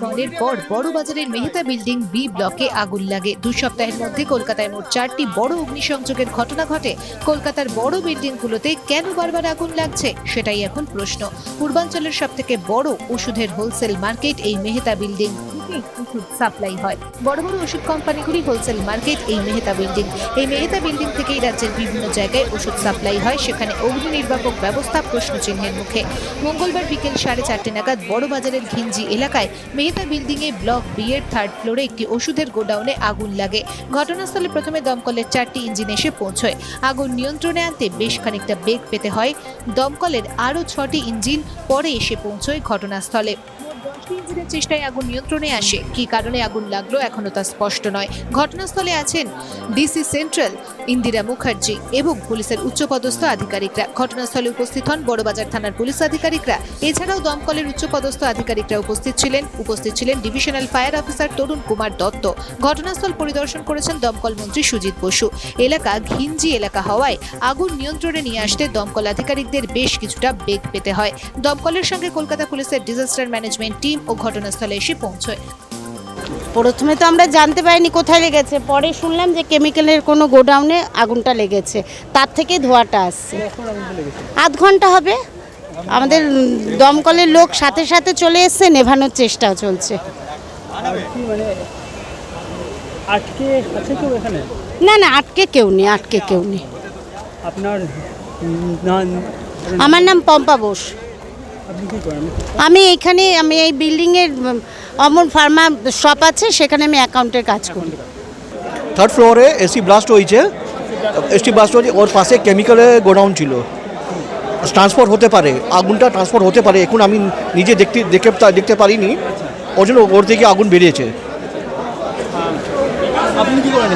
মলের পর বড় বাজারের মেহতা বিল্ডিং বি ব্লকে আগুন লাগে। দু সপ্তাহের মধ্যে কলকাতায় মোট চারটি বড় অগ্নিসংযোগের ঘটনা ঘটে। কলকাতার বড় বিল্ডিংগুলোতে কেন বারবার আগুন লাগছে, সেটাই এখন প্রশ্ন। পূর্বাঞ্চলের সব থেকে বড় ওষুধের হোলসেল মার্কেট এই মেহতা বিল্ডিং। ওষুধ সাপ্লাই হয়। বড় বড় ওষুধ কোম্পানিগুলি হোলসেল মার্কেট এই মেহতা বিল্ডিং এই মেহতা বিল্ডিং থেকেই রাজ্যের বিভিন্ন জায়গায় ওষুধ সাপ্লাই হয়। সেখানে অগ্নি নির্বাপক ব্যবস্থা প্রশ্নচিহ্নের মুখে। মঙ্গলবার বিকেল সাড়ে চারটে নাগাদ বড় বাজারের ঘিঞ্জি এলাকায় Mehta building A block B এর থার্ড ফ্লোরে একটি ওষুধের গোডাউনে আগুন লাগে। ঘটনাস্থলে প্রথমে দমকলের চারটি ইঞ্জিন এসে পৌঁছয়। আগুন নিয়ন্ত্রণে আনতে বেশ খানিকটা বেগ পেতে হয়। দমকলের আরও ছটি ইঞ্জিন পরে এসে পৌঁছয় ঘটনাস্থলে। মোট চেষ্টায় আগুন নিয়ন্ত্রণে আসে। কী কারণে আগুন লাগল এখনও তা স্পষ্ট নয়। ঘটনাস্থলে আছেন ডিসি সেন্ট্রাল ইন্দিরা মুখার্জি এবং পুলিশের উচ্চপদস্থ আধিকারিকরা। ঘটনাস্থলে উপস্থিত হন বড়বাজার থানার পুলিশ আধিকারিকরা। এছাড়াও দমকলের উচ্চপদস্থ আধিকারিকরা উপস্থিত ছিলেন। উপস্থিত ছিলেন divisional fire officer Tarun Kumar Datta. ঘটনাস্থল পরিদর্শন করেছেন দমকল মন্ত্রী সুজিত বসু। এলাকা ঘিঞ্জি এলাকা হওয়ায় আগুন নিয়ন্ত্রণে নিয়ে আসতে দমকল আধিকারিকদের বেশ কিছুটা বেগ পেতে হয়। দমকলের সঙ্গে কলকাতা পুলিশের ডিজাস্টার ম্যানেজমেন্ট টিম ও ঘটনাস্থলে এসে পৌঁছয়। প্রথমে তো আমরা জানতে পারিনি কোথায় লেগেছে পরে শুনলাম যে কেমিক্যালের কোনো গোডাউনে আগুনটা লেগেছে তার থেকে ধোঁয়াটা আসছে। আধ ঘণ্টা হবে আমাদের দমকলের লোক সাথে সাথে চলে এসছে নেভানোর চেষ্টা চলছে। না না আটকে কেউ নেই আটকে কেউ নেই। আপনার আমার নাম পম্পা বোস। আমি এখানে আমি এই বিল্ডিংয়ের অমর ফার্মা শপ আছে সেখানে আমি অ্যাকাউন্টের কাজ করি। থার্ড ফ্লোরে এসি ব্লাস্ট হয়েছে। এসটি ব্লাস্ট হয়েছে ওর পাশে কেমিক্যালের গোডাউন ছিল। ট্রান্সফার হতে পারে আগুনটা ট্রান্সফার হতে পারে এখন আমি নিজে দেখতে দেখে দেখতে পারিনি। ওর জন্য ওর থেকে আগুন বেরিয়েছে। আপনি কি করেন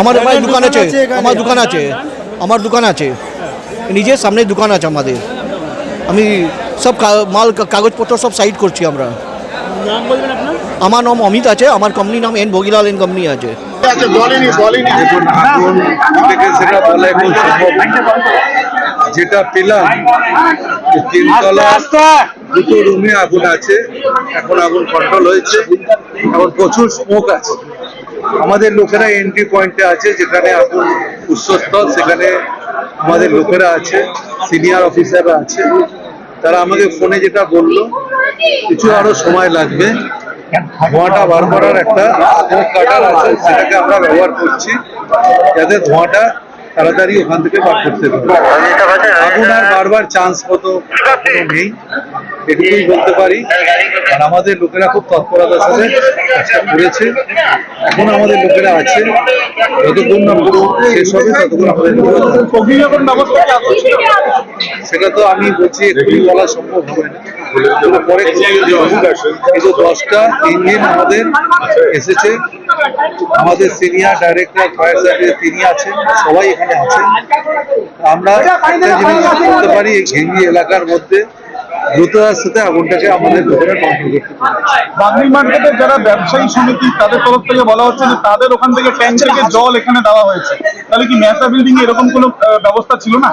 আমার আমার দোকান আছে আমার দোকান আছে। আমার দোকান আছে। নিজের সামনে দোকান আছে আমাদের। আমি সব মাল কাগজপত্র সব সাইড করছি আমরা। নাম বলবেন আপনার? আমার নাম অমিত আছে আমার কোম্পানির নাম এন ভোগিলাল এন কোম্পানি আছে। সেটা বলা এখন যেটা পেলাম তিনতলা দুটো রুমে আগুন আছে। এখন আগুন কন্ট্রোল হয়েছে। এখন প্রচুর স্মোক আছে। আমাদের লোকেরা এন্ট্রি পয়েন্টে আছে যেখানে আগুন উৎসস্থল সেখানে আমাদের লোকেরা আছে সিনিয়র অফিসাররা আছে। তারা আমাকে ফোনে যেটা বলল, কিছু আরও সময় লাগবে। ধোঁয়াটা বার করার একটা কাটার আছে, সেটাকে আমরা ব্যবহার করছি, যাতে ধোঁয়াটা তাড়াতাড়ি ওখান থেকে বার করতে পারি। আগুন আর বারবার চান্স মতো নেই। এটুকুই বলতে পারি। আর আমাদের লোকেরা খুব তৎপরতার সাথে কাজটা করেছে। এখন আমাদের লোকেরা আছে, যতক্ষণ না পুরো শেষ হবে, ততক্ষণ আমাদের সেটা তো আমি বলছি, এক্ষুনি বলা সম্ভব হবে না। পরে কিন্তু দশটা ইঞ্জিন আমাদের এসেছে। আমাদের সিনিয়র ডাইরেক্টর ফায়ার সার্ভিস তিনি আছেন, সবাই এখানে আছেন। আমরা একটা জিনিস পারি, এই ঘেঙ্গি এলাকার মধ্যে দ্রুততার সাথে আগুনটাকে আমাদের কন্ট্রোল করতে পারে বাগনি মার্কেটের যারা ব্যবসায়ী সমিতি তাদের তরফ থেকে বলা হচ্ছে যে তাদের ওখান থেকে ট্যাঙ্ক থেকে জল এখানে দেওয়া হয়েছে। তাহলে কি মেহতা বিল্ডিং এরকম কোনো ব্যবস্থা ছিল না?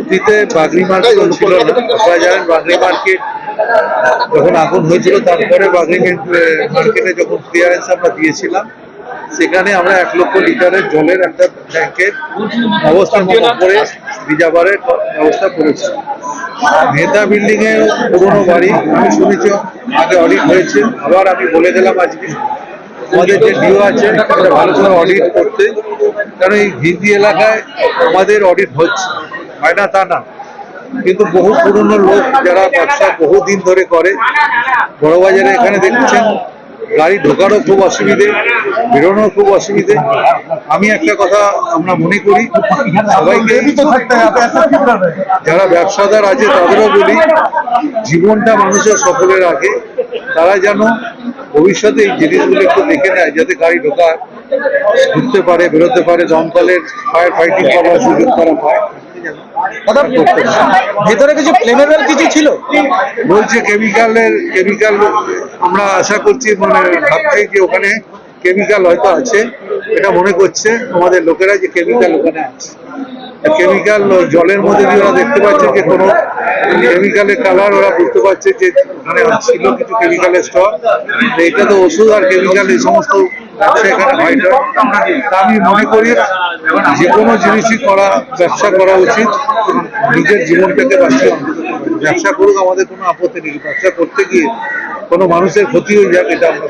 অতীতে বাগরি মার্কেট ছিল না আপনারা জানেন বাগরি মার্কেট যখন আগুন হয়েছিল তারপরে বাগরি মার্কেটে যখন ক্লিয়ারেন্স আমরা দিয়েছিলাম সেখানে আমরা এক লক্ষ লিটারের জলের একটা ট্যাঙ্কের ব্যবস্থার মতো করে রিজার্ভারের ব্যবস্থা করেছি। নেতা বিল্ডিং এর পুরোনো বাড়ি, আমি শুনেছি, আগে অডিট হয়েছে, আবার আমি বলে দিলাম আজকে। আমাদের যে ডিও আছে ভালো করে অডিট করতে। কারণ এই হিন্দি এলাকায় আমাদের অডিট হচ্ছে, হয় না তা না। কিন্তু বহু পুরনো লোক যারা ব্যবসা বহুদিন ধরে করে বড় বাজারে এখানে দেখছেন গাড়ি ঢোকারও খুব অসুবিধে, বেরোনোর খুব অসুবিধে আমি একটা কথা আমরা মনে করি, সবাইকে? যারা ব্যবসাদার আছে তাদেরও বলি, জীবনটা মানুষের সকলের আগে তারা যেন ভবিষ্যতে এই জিনিসগুলো একটু দেখে নেয়, যাতে গাড়ি ঢোকা ঢুকতে পারে, বেরোতে পারে, দমকলের ফায়ার ফাইটিং করার সুযোগ তারা পায় ভেতরে কিছু ফ্লেমেবল কিছু ছিল? বলছে কেমিক্যালের কেমিক্যাল আমরা আশা করছি মানে ভাবছি যে ওখানে কেমিক্যাল হয়তো আছে। এটা মনে করছে আমাদের লোকেরা যে কেমিক্যাল ওখানে আছে। কেমিক্যাল জলের মধ্যে দিয়ে ওরা দেখতে পাচ্ছে যে কোনো কেমিক্যালের কালার ওরা বুঝতে পারছে যে ওখানে ছিল কিছু কেমিক্যালের স্টক এটা তো ওষুধ আর কেমিক্যাল এই সমস্ত এখানে, হয় না। আমি মনে করি যে কোনো জিনিসই করা ব্যবসা করা উচিত। নিজের জীবনটাকে বাঁচিয়ে ব্যবসা করুক আমাদের কোনো আপত্তি নেই। ব্যবসা করতে গিয়ে কোনো মানুষের ক্ষতি হয়ে যাক এটা আমরা।